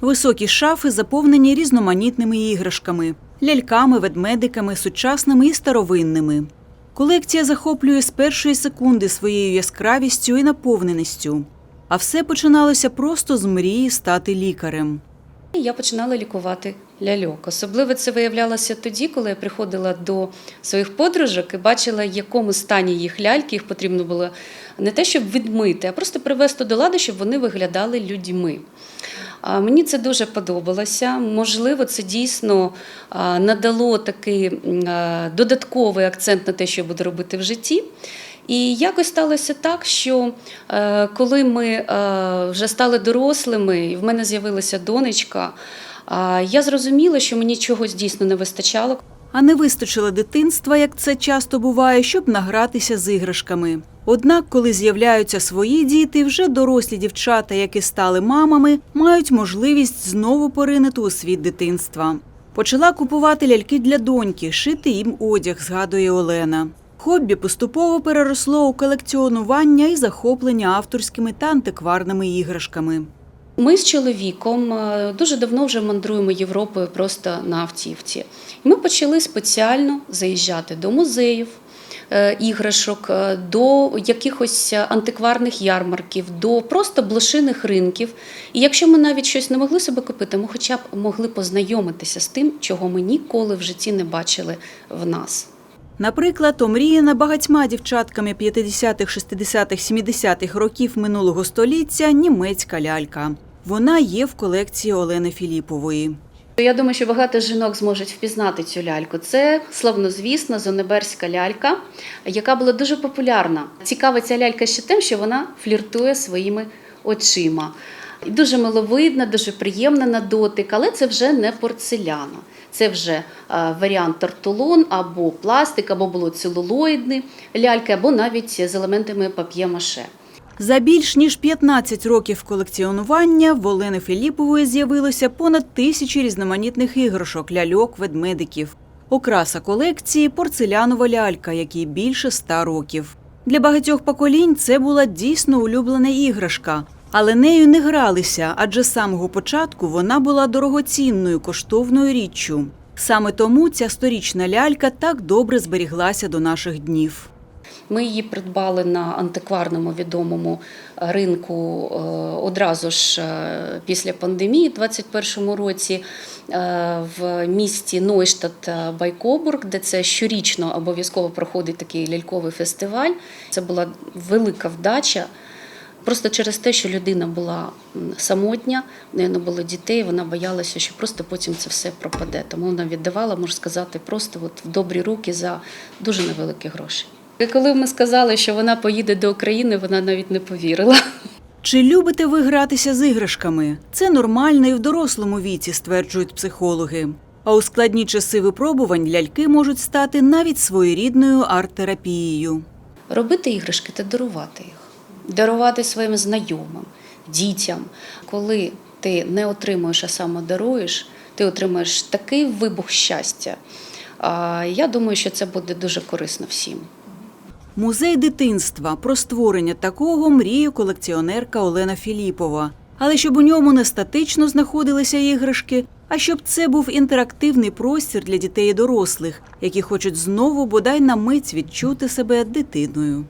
Високі шафи заповнені різноманітними іграшками, ляльками, ведмедиками, сучасними і старовинними. Колекція захоплює з першої секунди своєю яскравістю і наповненістю. А все починалося просто з мрії стати лікарем. Я починала лікувати ляльок. Особливо це виявлялося тоді, коли я приходила до своїх подружок і бачила, в якому стані їх ляльки. Їх потрібно було не те, щоб відмити, а просто привести до ладу, щоб вони виглядали людьми. Мені це дуже подобалося. Можливо, це дійсно надало такий додатковий акцент на те, що я буду робити в житті. І якось сталося так, що е, коли ми е, вже стали дорослими, і в мене з'явилася донечка, я зрозуміла, що мені чогось дійсно не вистачало. А не вистачило дитинства, як це часто буває, щоб награтися з іграшками. Однак, коли з'являються свої діти, вже дорослі дівчата, які стали мамами, мають можливість знову поринути у світ дитинства. Почала купувати ляльки для доньки, шити їм одяг, згадує Олена. Хобі поступово переросло у колекціонування і захоплення авторськими та антикварними іграшками. Ми з чоловіком е, дуже давно вже мандруємо Європою просто на автівці. Ми почали спеціально заїжджати до музеїв. Е, Іграшок е, до якихось антикварних ярмарків, до просто блошиних ринків. І якщо ми навіть щось не могли себе купити, ми хоча б могли познайомитися з тим, чого ми ніколи в житті не бачили в нас. Наприклад, омріяна багатьма дівчатками 50-х, 60-х, 70-х років минулого століття німецька лялька. Вона є в колекції Олени Філіпової. Я думаю, що багато жінок зможуть впізнати цю ляльку. Це славнозвісна зонеберська лялька, яка була дуже популярна. Цікава ця лялька ще тим, що вона фліртує своїми очима. Дуже миловидна, дуже приємна на дотик, але це вже не порцеляна. Це вже е, варіант тартулон або пластик, або було целулоїдні ляльки, або навіть з елементами пап'є-маше. За більш ніж 15 років колекціонування в Олени Філіпової з'явилося понад тисячі різноманітних іграшок, ляльок, ведмедиків. Окраса колекції порцелянова лялька, якій більше ста років. Для багатьох поколінь це була дійсно улюблена іграшка, але нею не гралися, адже з самого початку вона була дорогоцінною коштовною річчю. Саме тому ця сторічна лялька так добре зберіглася до наших днів. Ми її придбали на антикварному відомому ринку е, одразу ж е, після пандемії, у 2021 році е, в місті Нойштадт е, Байкобург, де це щорічно обов'язково проходить такий ляльковий фестиваль. Це була велика вдача. Просто через те, що людина була самотня, в неї не було дітей, вона боялася, що просто потім це все пропаде. Тому вона віддавала, можна сказати, просто от в добрі руки за дуже невеликі гроші. І коли ми сказали, що вона поїде до України, вона навіть не повірила. Чи любите ви гратися з іграшками? Це нормально і в дорослому віці, стверджують психологи. А у складні часи випробувань ляльки можуть стати навіть своєрідною арт-терапією. Робити іграшки та дарувати їх, дарувати своїм знайомим, дітям. Коли ти не отримуєш, а саме даруєш, ти отримуєш такий вибух щастя. Я думаю, що це буде дуже корисно всім. Музей дитинства про створення такого мріє колекціонерка Олена Філіпова. Але щоб у ньому не статично знаходилися іграшки, а щоб це був інтерактивний простір для дітей і дорослих, які хочуть знову бодай на мить відчути себе дитиною.